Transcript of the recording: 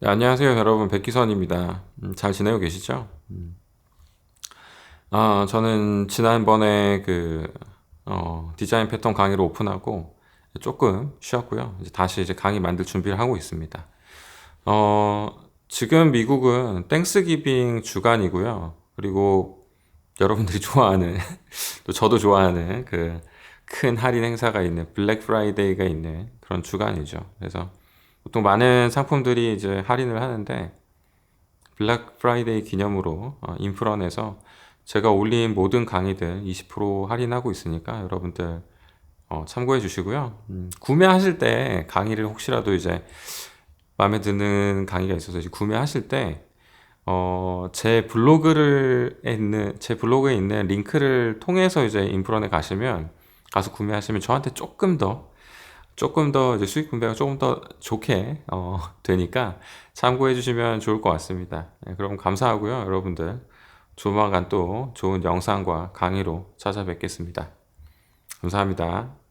네, 안녕하세요, 여러분. 백기선입니다. 음, 잘 지내고 계시죠? 음. 아, 저는 지난번에 그, 어, 디자인 패턴 강의를 오픈하고 조금 쉬었고요. 이제 다시 이제 강의 만들 준비를 하고 있습니다. 어, 지금 미국은 땡스기빙 주간이고요. 그리고 여러분들이 좋아하는, 또 저도 좋아하는 그 큰 할인 행사가 있는 블랙 프라이데이가 있는 그런 주간이죠. 그래서 보통 많은 상품들이 이제 할인을 하는데 블랙 프라이데이 기념으로 어, 인프런에서 제가 올린 모든 강의들 20% 할인하고 있으니까 여러분들 어, 참고해 주시고요. 음, 구매하실 때 강의를 혹시라도 이제 마음에 드는 강의가 있어서 이제 구매하실 때 어, 제 블로그를 있는 제 블로그에 있는 링크를 통해서 이제 인프런에 가시면 가서 구매하시면 저한테 조금 더 조금 더 이제 수익 분배가 조금 더 좋게 어, 되니까 참고해 주시면 좋을 것 같습니다. 네, 그럼 감사하고요, 여러분들. 조만간 또 좋은 영상과 강의로 찾아뵙겠습니다. 감사합니다.